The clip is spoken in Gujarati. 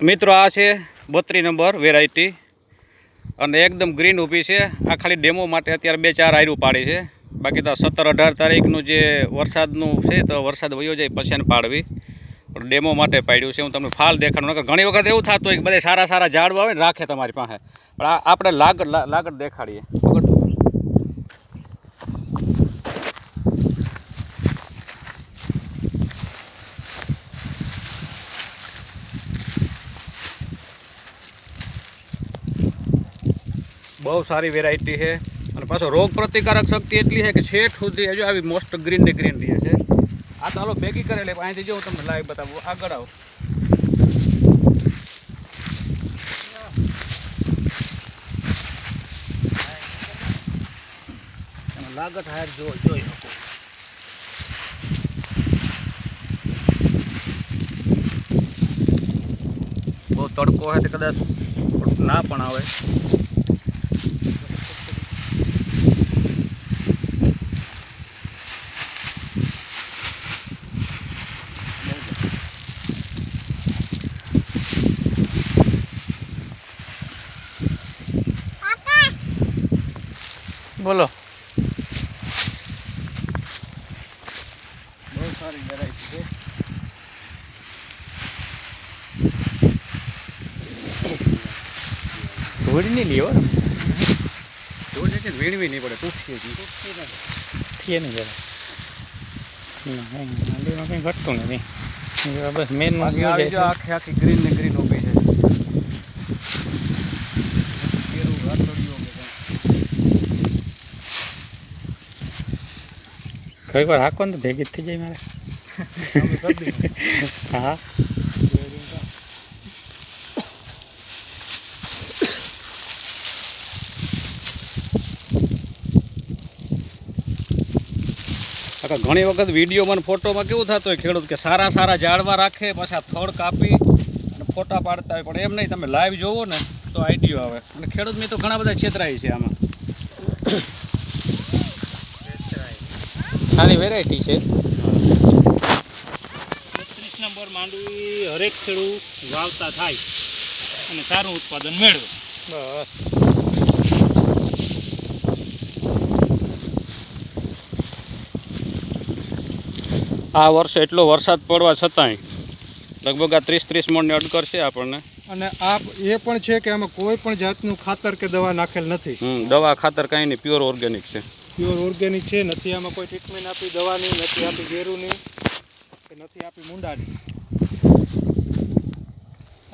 મિત્રો, આ છે બત્રી નંબર વેરાયટી અને એકદમ ગ્રીન ઊભી છે. આ ખાલી ડેમો માટે અત્યારે બે ચાર આયરું પાડી છે. બાકી તો સત્તર અઢાર તારીખનું જે વરસાદનું છે, તો વરસાદ વયો જાય પછી એને પાડવી. પણ ડેમો માટે પાડ્યું છે. હું તમને ફાલ દેખાડું નકર ઘણી વખત એવું થતું હોય કે બધા સારા સારા ઝાડવા આવે ને રાખે તમારી પાસે. પણ આપણે લાગડ લાગડ દેખાડીએ. બહુ સારી વેરાયટી છે. અને પાછો રોગ પ્રતિકારક શક્તિ એટલી છે કે છેઠ સુધી હજુ આવી મોસ્ટ ગ્રીન ને ગ્રીન રહે છે. આ તો હાલો ભેગી કરેલી અહીંથી જો હું તમને લાઈવ બતાવું. આગળ આવો. તમે લાગત હાર જો, જોઈ શકો. બહુ તડકો હોય તો કદાચ ના પણ આવે. બોલો બહુ સારી વેરાયટી છે ધૂળ નહીં લીધો ધૂળ છે વીણવી નહીં પડે તૂટતી જ નહીં. જરા કંઈ ઘટતું નથી બસ મેન આખી આખી ગ્રીન ને ગ્રીન ઊભી છે કેરું રાતોડિયું કે કંઈ. ઘણી વાર હાકો ને તો ભેગી થઈ જાય મારે. હા. ઘણી વખત વિડીયોમાં ફોટોમાં કેવું થતું હોય, ખેડૂત કે સારા સારા ઝાડવા રાખે, પાછા થડ કાપી અને ફોટા પાડતા હોય. પણ એમ નહીં, તમે લાઈવ જોવો ને તો આઈડિયો આવે. અને ખેડૂત મિત્રો ઘણા બધા છેતરાય છે આમાં. સારી વેરાયટી છે. ત્રીસ નંબર માંડવી હરેક ખેડૂત વાવતા થાય અને સારું ઉત્પાદન મેળવે. બસ. આ વર્ષે એટલો વરસાદ પડવા છતાંય લગભગ આ ત્રીસ ત્રીસ મણની અડકર છે આપણને. અને આ એ પણ છે કે આમાં કોઈ પણ જાતનું ખાતર કે દવા નાખેલ નથી. દવા ખાતર કાંઈ નહીં પ્યોર ઓર્ગેનિક છે. પ્યોર ઓર્ગેનિક છે, નથી આમાં કોઈ ટ્રીટમેન્ટ આપી દવાની, નથી આપી ઘેરુની કે નથી આપી મૂંડાની.